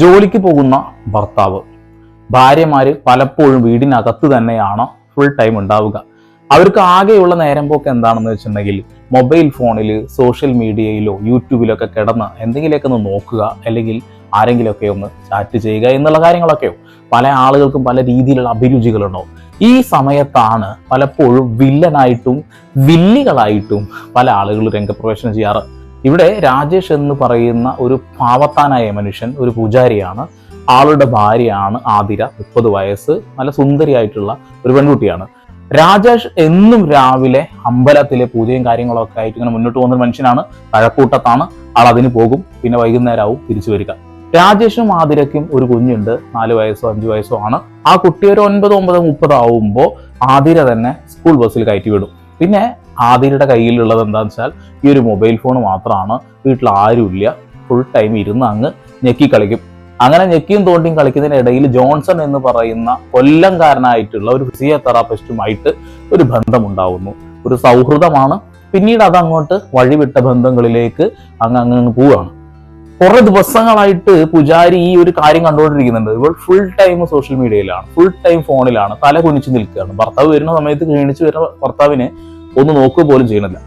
ജോലിക്ക് പോകുന്ന ഭർത്താവ്. ഭാര്യമാര് പലപ്പോഴും വീടിനകത്ത് തന്നെയാണ് ഫുൾ ടൈം ഉണ്ടാവുക. അവർക്ക് ആകെയുള്ള നേരം പോക്ക് എന്താണെന്ന് വെച്ചിട്ടുണ്ടെങ്കിൽ മൊബൈൽ ഫോണിൽ സോഷ്യൽ മീഡിയയിലോ യൂട്യൂബിലോ ഒക്കെ കിടന്ന് എന്തെങ്കിലുമൊക്കെ ഒന്ന് നോക്കുക അല്ലെങ്കിൽ ആരെങ്കിലുമൊക്കെ ഒന്ന് ചാറ്റ് ചെയ്യുക എന്നുള്ള കാര്യങ്ങളൊക്കെയോ. പല ആളുകൾക്കും പല രീതിയിലുള്ള അഭിരുചികളുണ്ടാവും. ഈ സമയത്താണ് പലപ്പോഴും വില്ലനായിട്ടും വില്ലികളായിട്ടും പല ആളുകൾ രംഗപ്രവേശനം ചെയ്യാറ്. ഇവിടെ രാജേഷ് എന്ന് പറയുന്ന ഒരു പാവത്താനായ മനുഷ്യൻ ഒരു പൂജാരിയാണ്. ആളുടെ ഭാര്യയാണ് ആതിര മുപ്പത് വയസ്സ് നല്ല സുന്ദരിയായിട്ടുള്ള ഒരു പെൺകുട്ടിയാണ്. രാജേഷ് എന്നും രാവിലെ അമ്പലത്തിലെ പൂജയും കാര്യങ്ങളൊക്കെ ആയിട്ട് ഇങ്ങനെ മുന്നോട്ട് പോകുന്ന മനുഷ്യനാണ്. പഴക്കൂട്ടത്താണ് ആൾ അതിന് പോകും. പിന്നെ വൈകുന്നേരമാവും തിരിച്ചു വരിക. രാജേഷും ആതിരയ്ക്കും ഒരു കുഞ്ഞുണ്ട്. നാല് വയസ്സോ അഞ്ചു വയസ്സോ ആണ്. ആ കുട്ടി ഒരു ഒൻപത് ഒമ്പത് മുപ്പത് ആവുമ്പോൾ ആതിര തന്നെ സ്കൂൾ ബസ്സിൽ കയറ്റി വിടും. പിന്നെ ആതിരയുടെ കയ്യിലുള്ളത് എന്താണെന്ന് വെച്ചാൽ ഈ ഒരു മൊബൈൽ ഫോൺ മാത്രമാണ്. വീട്ടിൽ ആരുമില്ല. ഫുൾ ടൈം ഇരുന്ന് അങ്ങ് ഞെക്കി കളിക്കും. അങ്ങനെ ഞെക്കിയും തോണ്ടിയും കളിക്കുന്നതിനിടയിൽ ജോൺസൺ എന്ന് പറയുന്ന കൊല്ലംകാരനായിട്ടുള്ള ഒരു ഫിസിയോതെറാപ്പിസ്റ്റുമായിട്ട് ഒരു ബന്ധമുണ്ടാവുന്നു. ഒരു സൗഹൃദമാണ്. പിന്നീട് അത് അങ്ങോട്ട് വഴിവിട്ട ബന്ധങ്ങളിലേക്ക് അങ്ങ് അങ്ങ് പോവുകയാണ്. കുറെ ദിവസങ്ങളായിട്ട് പുജാരി ഈ ഒരു കാര്യം കണ്ടുകൊണ്ടിരിക്കുന്നുണ്ട്. ഇവൾ ഫുൾ ടൈം സോഷ്യൽ മീഡിയയിലാണ് ഫുൾ ടൈം ഫോണിലാണ് തല കുനിച്ച് നിൽക്കുകയാണ്. ഭർത്താവ് വരുന്ന സമയത്ത് ക്ഷീണിച്ച് വരുന്ന ഭർത്താവിന് ഒന്ന് നോക്കുക പോലും ചെയ്യണില്ല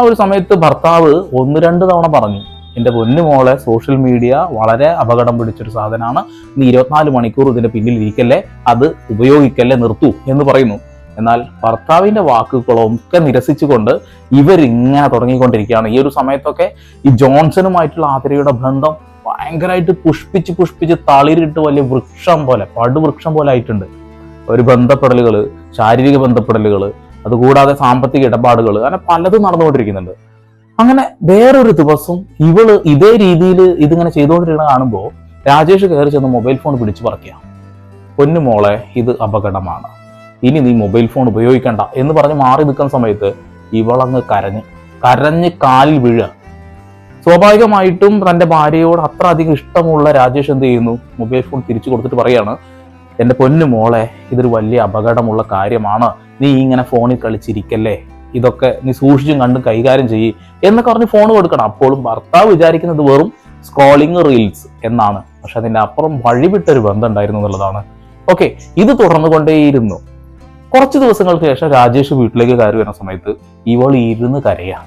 ആ ഒരു സമയത്ത് ഭർത്താവ് ഒന്ന് രണ്ട് തവണ പറഞ്ഞു എന്റെ പൊന്നു മോളെ സോഷ്യൽ മീഡിയ വളരെ അപകടം പിടിച്ചൊരു സാധനമാണ്. നീ ഇരുപത്തിനാല് മണിക്കൂർ ഇതിന്റെ പിന്നിൽ ഇരിക്കല്ലേ? അത് ഉപയോഗിക്കല്ലേ? നിർത്തൂ എന്ന് പറയുന്നു. എന്നാൽ ഭർത്താവിന്റെ വാക്കുകളൊക്കെ നിരസിച്ചുകൊണ്ട് ഇവരിങ്ങനെ തുടങ്ങിക്കൊണ്ടിരിക്കുകയാണ്. ഈ ഒരു സമയത്തൊക്കെ ഈ ജോൺസണുമായിട്ടുള്ള ആതിരയുടെ ബന്ധം ഭയങ്കരമായിട്ട് പുഷ്പിച്ച് പുഷ്പിച്ച് തളിരിട്ട് വലിയ വൃക്ഷം പോലെ പടുവൃക്ഷം പോലെ ആയിട്ടുണ്ട്. ഒരു ബന്ധപ്പെടലുകൾ ശാരീരിക ബന്ധപ്പെടലുകൾ അതുകൂടാതെ സാമ്പത്തിക ഇടപാടുകൾ അങ്ങനെ പലതും നടന്നുകൊണ്ടിരിക്കുന്നുണ്ട്. അങ്ങനെ വേറൊരു ദിവസം ഇവൾ ഇതേ രീതിയിൽ ഇതിങ്ങനെ ചെയ്തുകൊണ്ടിരിക്കുന്ന കാണുമ്പോൾ രാജേഷ് കയറി ചെന്ന് മൊബൈൽ ഫോൺ പിടിച്ചു പറക്കുക പൊന്നു മോളെ ഇത് അപകടമാണ്. ഇനി നീ മൊബൈൽ ഫോൺ ഉപയോഗിക്കണ്ട. എന്ന് പറഞ്ഞ് മാറി നിൽക്കുന്ന സമയത്ത് ഇവളങ്ങ് കരഞ്ഞ് കരഞ്ഞ് കാലിൽ വീഴുക സ്വാഭാവികമായിട്ടും തന്റെ ഭാര്യയോട് അത്ര അധികം ഇഷ്ടമുള്ള രാജേഷ് എന്ത് ചെയ്യുന്നു? മൊബൈൽ ഫോൺ തിരിച്ചു കൊടുത്തിട്ട് പറയാണ് എന്റെ പൊന്നു മോളെ ഇതൊരു വലിയ അപകടമുള്ള കാര്യമാണ്. നീ ഇങ്ങനെ ഫോണിൽ കളിച്ചിരിക്കല്ലേ? ഇതൊക്കെ നീ സൂക്ഷിച്ചും കണ്ടും കൈകാര്യം ചെയ്യ് എന്നൊക്കെ പറഞ്ഞ് ഫോൺ കൊടുക്കണം. അപ്പോഴും ഭർത്താവ് വിചാരിക്കുന്നത് വെറും സ്കോളിങ് റീൽസ് എന്നാണ്. പക്ഷെ അതിന്റെ അപ്പുറം വഴിവിട്ടൊരു ബന്ധം ഉണ്ടായിരുന്നു എന്നുള്ളതാണ്. ഓക്കെ ഇത് തുടർന്നുകൊണ്ടേയിരുന്നു. കുറച്ച് ദിവസങ്ങൾക്ക് ശേഷം രാജേഷ് വീട്ടിലേക്ക് കയറി വരുന്ന സമയത്ത് ഇവൾ ഇരുന്ന് കരയാ.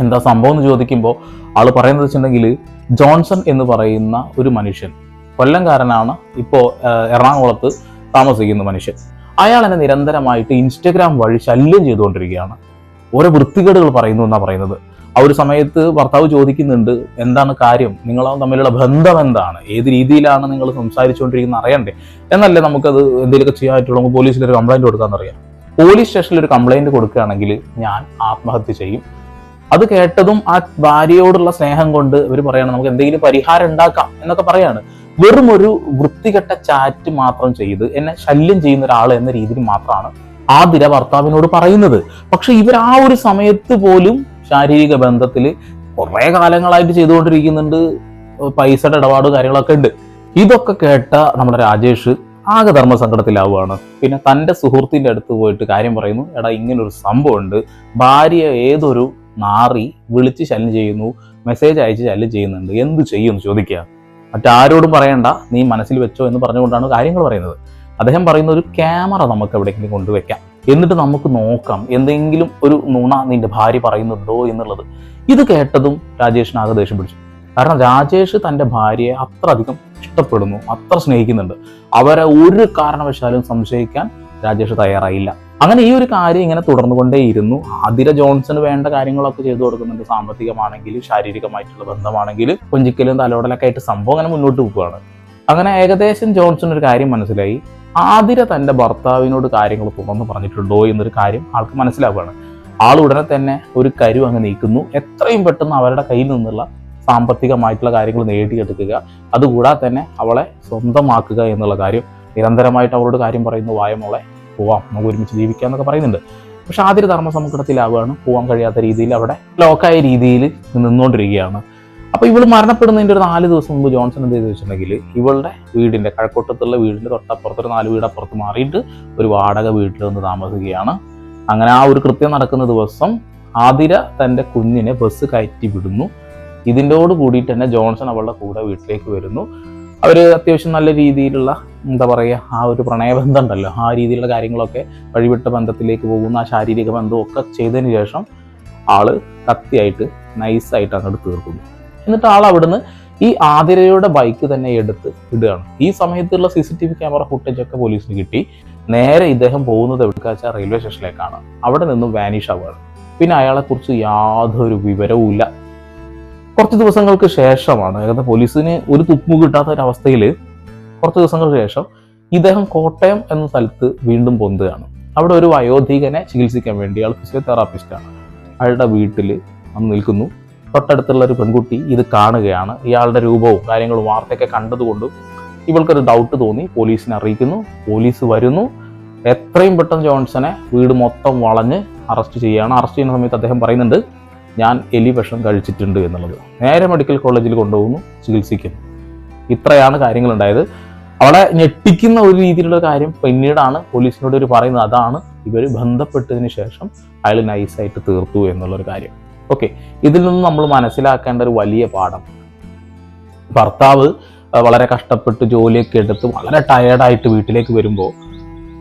എന്താ സംഭവം എന്ന് ചോദിക്കുമ്പോൾ ആൾ പറയുന്നത് വെച്ചിട്ടുണ്ടെങ്കിൽ ജോൺസൺ എന്ന് പറയുന്ന ഒരു മനുഷ്യൻ കൊല്ലംകാരനാണ് ഇപ്പോൾ എറണാകുളത്ത് താമസിക്കുന്ന മനുഷ്യൻ. അയാൾ എന്നെ നിരന്തരമായിട്ട് ഇൻസ്റ്റഗ്രാം വഴി ശല്യം ചെയ്തുകൊണ്ടിരിക്കുകയാണ്. ഓരോ വൃത്തികേടുകൾ പറയുന്നു എന്നാണ് പറയുന്നത്. ആ ഒരു സമയത്ത് ഭർത്താവ് ചോദിക്കുന്നുണ്ട് എന്താണ് കാര്യം? നിങ്ങൾ തമ്മിലുള്ള ബന്ധം എന്താണ്? ഏത് രീതിയിലാണ് നിങ്ങൾ സംസാരിച്ചുകൊണ്ടിരിക്കുന്നത് അറിയണ്ടേ? എന്നല്ലേ നമുക്കത് എന്തെങ്കിലുമൊക്കെ ചെയ്യാനായിട്ടുള്ള പോലീസിൽ ഒരു കംപ്ലൈന്റ് കൊടുക്കാമെന്നറിയാം പോലീസ് സ്റ്റേഷനിൽ ഒരു കംപ്ലൈന്റ് കൊടുക്കുകയാണെങ്കിൽ ഞാൻ ആത്മഹത്യ ചെയ്യും. അത് കേട്ടതും ആ ഭാര്യയോടുള്ള സ്നേഹം കൊണ്ട് ഇവർ പറയണം നമുക്ക് എന്തെങ്കിലും പരിഹാരം ഉണ്ടാക്കാം എന്നൊക്കെ പറയാണ്. വെറും ഒരു വൃത്തികെട്ട ചാറ്റ് മാത്രം ചെയ്ത് എന്നെ ശല്യം ചെയ്യുന്ന ഒരാൾ എന്ന രീതിയിൽ മാത്രമാണ് ആ ആതിര ഭർത്താവിനോട് പറയുന്നത്. പക്ഷെ ഇവർ ആ ഒരു സമയത്ത് പോലും ശാരീരിക ബന്ധത്തിൽ കുറെ കാലങ്ങളായിട്ട് ചെയ്തുകൊണ്ടിരിക്കുന്നുണ്ട്. പൈസയുടെ ഇടപാട് കാര്യങ്ങളൊക്കെ ഉണ്ട്. ഇതൊക്കെ കേട്ട നമ്മുടെ രാജേഷ് ആകെ ധർമ്മസങ്കടത്തിലാവുകയാണ്. പിന്നെ തന്റെ സുഹൃത്തിന്റെ അടുത്ത് പോയിട്ട് കാര്യം പറയുന്നു എടാ ഇങ്ങനൊരു സംഭവമുണ്ട്. ഭാര്യ ഏതൊരു നാറി വിളിച്ച് ശല്യം ചെയ്യുന്നു മെസ്സേജ് അയച്ച് ശല്യം ചെയ്യുന്നുണ്ട്. എന്ത് ചെയ്യുമെന്ന് ചോദിക്കുക? മറ്റാരോടും പറയണ്ട. നീ മനസ്സിൽ വെച്ചോ എന്ന് പറഞ്ഞുകൊണ്ടാണ് കാര്യങ്ങൾ പറയുന്നത്. അദ്ദേഹം പറയുന്ന ഒരു ക്യാമറ നമുക്ക് എവിടെയെങ്കിലും കൊണ്ടുവയ്ക്കാം എന്നിട്ട് നമുക്ക് നോക്കാം എന്തെങ്കിലും ഒരു നുണ നിന്റെ ഭാര്യ പറയുന്നുണ്ടോ എന്നുള്ളത്. ഇത് കേട്ടതും രാജേഷിന് ആകെ ദേഷ്യം പിടിച്ചു. കാരണം രാജേഷ് തന്റെ ഭാര്യയെ അത്ര അധികം ഇഷ്ടപ്പെടുന്നു അത്ര സ്നേഹിക്കുന്നുണ്ട്. അവരെ ഒരു കാരണവശാലും സംശയിക്കാൻ രാജേഷ് തയ്യാറായില്ല. അങ്ങനെ ഈ ഒരു കാര്യം ഇങ്ങനെ തുടർന്നുകൊണ്ടേയിരുന്നു. ആതിര ജോൺസന് വേണ്ട കാര്യങ്ങളൊക്കെ ചെയ്തു കൊടുക്കുന്നുണ്ട്. സാമ്പത്തികമാണെങ്കിലും ശാരീരികമായിട്ടുള്ള ബന്ധമാണെങ്കിലും കൊഞ്ചിക്കലും തലോടലൊക്കെ ആയിട്ട് സംഭവം അങ്ങനെ മുന്നോട്ട് പോവുകയാണ്. അങ്ങനെ ഏകദേശം ജോൺസൺ ഒരു കാര്യം മനസ്സിലായി. ആതിര തന്റെ ഭർത്താവിനോട് കാര്യങ്ങൾ തുറന്നു പറഞ്ഞിട്ടുണ്ടോ എന്നൊരു കാര്യം ആൾക്ക് മനസ്സിലാവുകയാണ്. ആൾ ഉടനെ തന്നെ ഒരു കരു അങ്ങ് നീക്കുന്നു. എത്രയും പെട്ടെന്ന് അവരുടെ കയ്യിൽ നിന്നുള്ള സാമ്പത്തികമായിട്ടുള്ള കാര്യങ്ങൾ നേടിയെടുക്കുക. അതുകൂടാതെ തന്നെ അവളെ സ്വന്തമാക്കുക എന്നുള്ള കാര്യം നിരന്തരമായിട്ട് അവളോട് കാര്യം പറയുന്നു വായമോളെ പോവാം. നമുക്ക് ഒരുമിച്ച് ജീവിക്കാം എന്നൊക്കെ പറയുന്നുണ്ട്. പക്ഷെ ആതിര ധർമ്മസമുദ്രത്തിലാവുകയാണ് പോവാൻ കഴിയാത്ത രീതിയിൽ അവിടെ ലോക്കായ രീതിയിൽ നിന്നുകൊണ്ടിരിക്കുകയാണ്. അപ്പൊ ഇവൾ മരണപ്പെടുന്നതിന്റെ ഒരു നാല് ദിവസം മുമ്പ് ജോൺസൺ എന്ത് ചെയ്തു വെച്ചിട്ടുണ്ടെങ്കിൽ ഇവളുടെ വീടിന്റെ കഴക്കൂട്ടത്തുള്ള വീടിന്റെ തൊട്ടപ്പുറത്ത് ഒരു നാല് വീട് അപ്പുറത്ത് മാറിയിട്ട് ഒരു വാടക വീട്ടിൽ വന്ന് താമസിക്കുകയാണ്. അങ്ങനെ ആ ഒരു കൃത്യം നടക്കുന്ന ദിവസം ആതിര തന്റെ കുഞ്ഞിനെ ബസ് കയറ്റി വിടുന്നു. ഇതിനോട് കൂടിയിട്ട് തന്നെ ജോൺസൺ അവളുടെ കൂടെ വീട്ടിലേക്ക് വരുന്നു. അവർ അത്യാവശ്യം നല്ല രീതിയിലുള്ള എന്താ പറയുക ആ ഒരു പ്രണയബന്ധം ഉണ്ടല്ലോ ആ രീതിയിലുള്ള കാര്യങ്ങളൊക്കെ വഴിവിട്ട ബന്ധത്തിലേക്ക് പോകുന്ന. ആ ശാരീരിക ബന്ധവും ഒക്കെ ചെയ്തതിന് ശേഷം ആൾ കത്തിയായിട്ട് നൈസായിട്ട് അങ്ങോട്ട് തീർക്കുന്നു എന്നിട്ട് ആൾ അവിടുന്ന് ഈ ആതിരയുടെ ബൈക്ക് തന്നെ എടുത്ത് ഇടുകയാണ്. ഈ സമയത്തുള്ള C C T V camera footage ഒക്കെ പോലീസിന് കിട്ടി. നേരെ ഇദ്ദേഹം പോകുന്നത് എവിടേക്കാ വെച്ചാൽ റെയിൽവേ സ്റ്റേഷനിലേക്കാണ് അവിടെ നിന്നും വാനിഷ് ആവുകയാണ്. പിന്നെ അയാളെക്കുറിച്ച് യാതൊരു വിവരവും ഇല്ല. കുറച്ച് ദിവസങ്ങൾക്ക് ശേഷമാണ്. അതായത് പോലീസിന് ഒരു തുപ്പു കിട്ടാത്ത ഒരു അവസ്ഥയിൽ കുറച്ച് ദിവസങ്ങൾക്ക് ശേഷം ഇദ്ദേഹം കോട്ടയം എന്ന സ്ഥലത്ത് വീണ്ടും പൊന്തുകയാണ്. അവിടെ ഒരു വയോധികനെ ചികിത്സിക്കാൻ വേണ്ടി അയാൾ ഫിസിയോതെറാപ്പിസ്റ്റാണ് അയാളുടെ വീട്ടിൽ അന്ന് നിൽക്കുന്നു. തൊട്ടടുത്തുള്ള ഒരു പെൺകുട്ടി ഇത് കാണുകയാണ്. ഇയാളുടെ രൂപവും കാര്യങ്ങളും വാർത്തയൊക്കെ കണ്ടതുകൊണ്ടും ഇവൾക്കൊരു ഡൗട്ട് തോന്നി. പോലീസിനെ അറിയിക്കുന്നു. പോലീസ് വരുന്നു. എത്രയും പെട്ടെന്ന് ജോൺസനെ വീട് മൊത്തം വളഞ്ഞ് അറസ്റ്റ് ചെയ്യുകയാണ്. അറസ്റ്റ് ചെയ്യുന്ന സമയത്ത് അദ്ദേഹം പറയുന്നുണ്ട് ഞാൻ എലി വിഷം കഴിച്ചിട്ടുണ്ട് എന്നുള്ളത്. നേരെ മെഡിക്കൽ കോളേജിൽ കൊണ്ടുപോകുന്നു ചികിത്സിക്കുന്നു. ഇത്രയാണ് കാര്യങ്ങൾ ഉണ്ടായത് അവളെ ഞെട്ടിക്കുന്ന ഒരു രീതിയിലുള്ള കാര്യം പിന്നീടാണ് പോലീസിനോട് ഒരു പറയുന്നത്. അതാണ് ഇവർ ബന്ധപ്പെട്ടതിന് ശേഷം അയാൾ നൈസായിട്ട് തീർത്തു എന്നുള്ളൊരു കാര്യം. ഓക്കെ. ഇതിൽ നിന്ന് നമ്മൾ മനസ്സിലാക്കേണ്ട ഒരു വലിയ പാഠം. ഭർത്താവ് വളരെ കഷ്ടപ്പെട്ട് ജോലിയൊക്കെ എടുത്ത് വളരെ ടയേർഡായിട്ട് വീട്ടിലേക്ക് വരുമ്പോൾ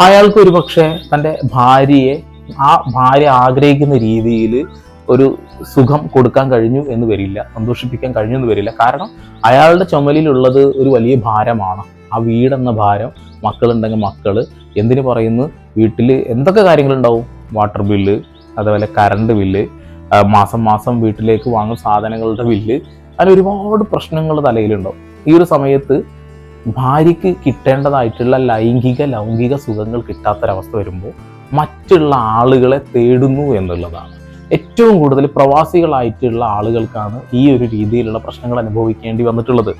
അയാൾക്ക് ഒരു പക്ഷേ തന്റെ ഭാര്യയെ ആ ഭാര്യ ആഗ്രഹിക്കുന്ന രീതിയിൽ ഒരു സുഖം കൊടുക്കാൻ കഴിഞ്ഞു എന്ന് വരില്ല സന്തോഷിപ്പിക്കാൻ കഴിഞ്ഞു എന്ന് വരില്ല. കാരണം അയാളുടെ ചുമലിലുള്ളത് ഒരു വലിയ ഭാരമാണ്. ആ വീടെന്ന ഭാരം മക്കളുണ്ടെങ്കിൽ മക്കൾ എന്തിനു പറയുന്നു? വീട്ടിൽ എന്തൊക്കെ കാര്യങ്ങളുണ്ടാവും? വാട്ടർ ബില്ല് അതേപോലെ കറണ്ട് ബില്ല് മാസം മാസം വീട്ടിലേക്ക് വാങ്ങുന്ന സാധനങ്ങളുടെ ബില്ല് അങ്ങനെ ഒരുപാട് പ്രശ്നങ്ങൾ തലയിലുണ്ടാവും. ഈ ഒരു സമയത്ത് ഭാര്യയ്ക്ക് കിട്ടേണ്ടതായിട്ടുള്ള ലൈംഗിക ലൗംഗിക സുഖങ്ങൾ കിട്ടാത്തൊരവസ്ഥ വരുമ്പോൾ മറ്റുള്ള ആളുകളെ തേടുന്നു എന്നുള്ളതാണ്. ഏറ്റവും കൂടുതൽ പ്രവാസികളായിട്ടുള്ള ആളുകൾക്കാണ് ഈ ഒരു രീതിയിലുള്ള പ്രശ്നങ്ങൾ അനുഭവിക്കേണ്ടി വന്നിട്ടുള്ളത്.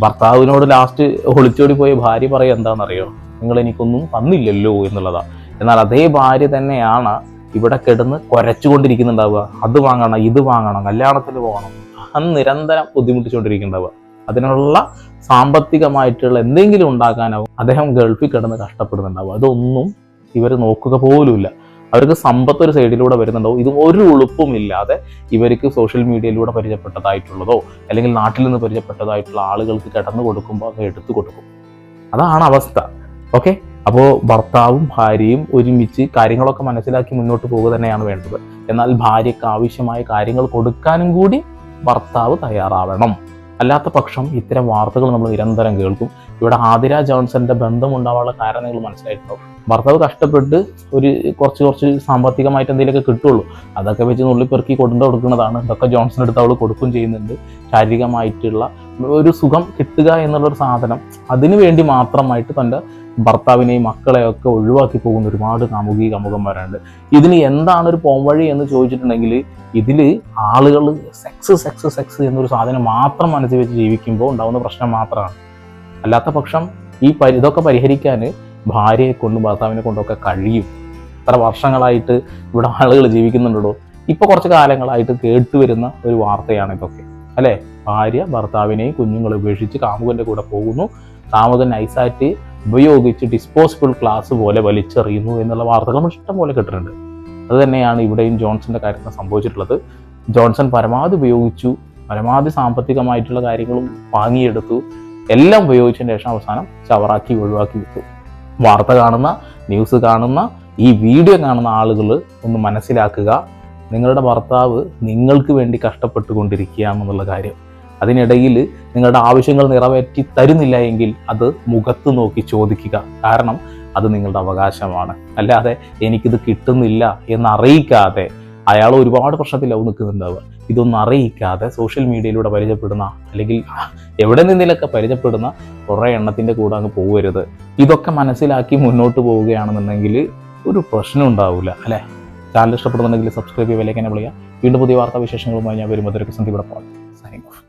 ഭർത്താവിനോട് ലാസ്റ്റ് ഒളിച്ചോടി പോയ ഭാര്യ പറയുക എന്താണെന്നറിയോ നിങ്ങൾ എനിക്കൊന്നും തന്നില്ലല്ലോ എന്നുള്ളതാണ് എന്നാൽ അതേ ഭാര്യ തന്നെയാണ് ഇവിടെ കിടന്ന് കുരച്ചുകൊണ്ടിരിക്കുന്നുണ്ടാവുക. അത് വാങ്ങണം ഇത് വാങ്ങണം കല്യാണത്തിന് പോകണം. അന്ന് നിരന്തരം ബുദ്ധിമുട്ടിച്ചുകൊണ്ടിരിക്കുന്നുണ്ടാവുക. അതിനുള്ള സാമ്പത്തികമായിട്ടുള്ള എന്തെങ്കിലും ഉണ്ടാക്കാനാവും. അദ്ദേഹം ഗൾഫിൽ കിടന്ന് കഷ്ടപ്പെടുന്നുണ്ടാവും അതൊന്നും ഇവർ നോക്കുക പോലുമില്ല. അവർക്ക് സമ്പത്ത് ഒരു സൈഡിലൂടെ വരുന്നുണ്ടാവും ഇത് ഒരു ഉളുപ്പുമില്ലാതെ ഇവർക്ക് സോഷ്യൽ മീഡിയയിലൂടെ പരിചയപ്പെട്ടതായിട്ടുള്ളതോ അല്ലെങ്കിൽ നാട്ടിൽ നിന്ന് പരിചയപ്പെട്ടതായിട്ടുള്ള ആളുകൾക്ക് കിടന്നു കൊടുക്കുമ്പോൾ അത് എടുത്തു കൊടുക്കും. അതാണ് അവസ്ഥ. ഓക്കെ അപ്പോൾ ഭർത്താവും ഭാര്യയും ഒരുമിച്ച് കാര്യങ്ങളൊക്കെ മനസ്സിലാക്കി മുന്നോട്ട് പോവുക തന്നെയാണ് വേണ്ടത്. എന്നാൽ ഭാര്യയ്ക്ക് ആവശ്യമായ കാര്യങ്ങൾ കൊടുക്കാനും കൂടി ഭർത്താവ് തയ്യാറാവണം. അല്ലാത്ത പക്ഷം ഇത്തരം വാർത്തകൾ നമ്മൾ നിരന്തരം കേൾക്കും. ഇവിടെ ആതിര ജോൺസന്റെ ബന്ധം ഉണ്ടാവാനുള്ള കാരണം നിങ്ങൾ മനസ്സിലായിട്ടുണ്ടാവും. ഭർത്താവ് കഷ്ടപ്പെട്ട് ഒരു കുറച്ച് കുറച്ച് സാമ്പത്തികമായിട്ട് എന്തെങ്കിലുമൊക്കെ കിട്ടുള്ളൂ. അതൊക്കെ വെച്ച് നുള്ളിപ്പെറുക്കി കൊണ്ടു കൊടുക്കുന്നതാണ്. ഇതൊക്കെ ജോൺസൺ എടുത്ത് അവൾ കൊടുക്കും ചെയ്യുന്നുണ്ട്. ശാരീരികമായിട്ടുള്ള ഒരു സുഖം കിട്ടുക എന്നുള്ളൊരു സാധനം അതിനു വേണ്ടി മാത്രമായിട്ട് തന്റെ ഭർത്താവിനെയും മക്കളെയൊക്കെ ഒഴിവാക്കി പോകുന്ന ഒരുപാട് കാമുകി കാമുകന്മാരുണ്ട് ഇതിന് എന്താണ് ഒരു പോംവഴി എന്ന് ചോദിച്ചിട്ടുണ്ടെങ്കിൽ ഇതിൽ ആളുകൾ സെക്സ് സെക്സ് സെക്സ് എന്നൊരു സാധനം മാത്രം മനസ്സിൽ വെച്ച് ജീവിക്കുമ്പോൾ ഉണ്ടാകുന്ന പ്രശ്നം മാത്രമാണ്. അല്ലാത്ത പക്ഷം ഈ പരി ഇതൊക്കെ പരിഹരിക്കാൻ ഭാര്യയെ കൊണ്ടും ഭർത്താവിനെ കൊണ്ടൊക്കെ കഴിയും. ഇത്ര വർഷങ്ങളായിട്ട് ഇവിടെ ആളുകൾ ജീവിക്കുന്നുണ്ടോ ഇപ്പോൾ കുറച്ച് കാലങ്ങളായിട്ട് കേട്ടുവരുന്ന ഒരു വാർത്തയാണ് ഇതൊക്കെ. അല്ലേ? ഭാര്യ ഭർത്താവിനെയും കുഞ്ഞുങ്ങളെ ഉപേക്ഷിച്ച് കാമുകന്റെ കൂടെ പോകുന്നു. കാമുകൻ നൈസായിട്ട് ഉപയോഗിച്ച് ഡിസ്പോസിബിൾ ഗ്ലാസ് പോലെ വലിച്ചെറിയുന്നു എന്നുള്ള വാർത്തകൾ നമ്മൾ ഇഷ്ടം പോലെ കേട്ടിട്ടുണ്ട്. അത് തന്നെയാണ് ഇവിടെയും ജോൺസന്റെ കാര്യത്തിൽ സംഭവിച്ചിട്ടുള്ളത്. ജോൺസൺ പരമാവധി ഉപയോഗിച്ചു പരമാവധി സാമ്പത്തികമായിട്ടുള്ള കാര്യങ്ങളും വാങ്ങിയെടുത്തു എല്ലാം ഉപയോഗിച്ചതിന് ശേഷം അവസാനം ചവറാക്കി ഒഴിവാക്കി വിട്ടു. വാർത്ത കാണുന്ന ന്യൂസ് കാണുന്ന ഈ വീഡിയോ കാണുന്ന ആളുകൾ ഒന്ന് മനസ്സിലാക്കുക നിങ്ങളുടെ ഭർത്താവ് നിങ്ങൾക്ക് വേണ്ടി കഷ്ടപ്പെട്ടുകൊണ്ടിരിക്കുകയാണെന്നുള്ള കാര്യം. അതിനിടയിൽ നിങ്ങളുടെ ആവശ്യങ്ങൾ നിറവേറ്റി തരുന്നില്ല എങ്കിൽ അത് മുഖത്ത് നോക്കി ചോദിക്കുക. കാരണം അത് നിങ്ങളുടെ അവകാശമാണ്. അല്ലാതെ എനിക്കിത് കിട്ടുന്നില്ല എന്നറിയിക്കാതെ അയാൾ ഒരുപാട് പ്രശ്നത്തിലാവും നിൽക്കുന്നുണ്ടാവുക. ഇതൊന്നും അറിയിക്കാതെ സോഷ്യൽ മീഡിയയിലൂടെ പരിചയപ്പെടുന്ന അല്ലെങ്കിൽ എവിടെ നിന്നിലൊക്കെ പരിചയപ്പെടുന്ന കുറേ എണ്ണത്തിന്റെ കൂടെ അങ്ങ് പോകരുത്. ഇതൊക്കെ മനസ്സിലാക്കി മുന്നോട്ട് പോവുകയാണെന്നുണ്ടെങ്കിൽ ഒരു പ്രശ്നം ഉണ്ടാവില്ല അല്ലേ? ചാനൽ ഇഷ്ടപ്പെടുന്നുണ്ടെങ്കിൽ സബ്സ്ക്രൈബ് ചെയ്യാൻ വിലക്കാൻ വിളിക്കുക വീണ്ടും പുതിയ വാർത്താ വിശേഷങ്ങളുമായി ഞാൻ വരുമ്പോൾ സന്ധി ഇവിടെ പോകാം. Signing off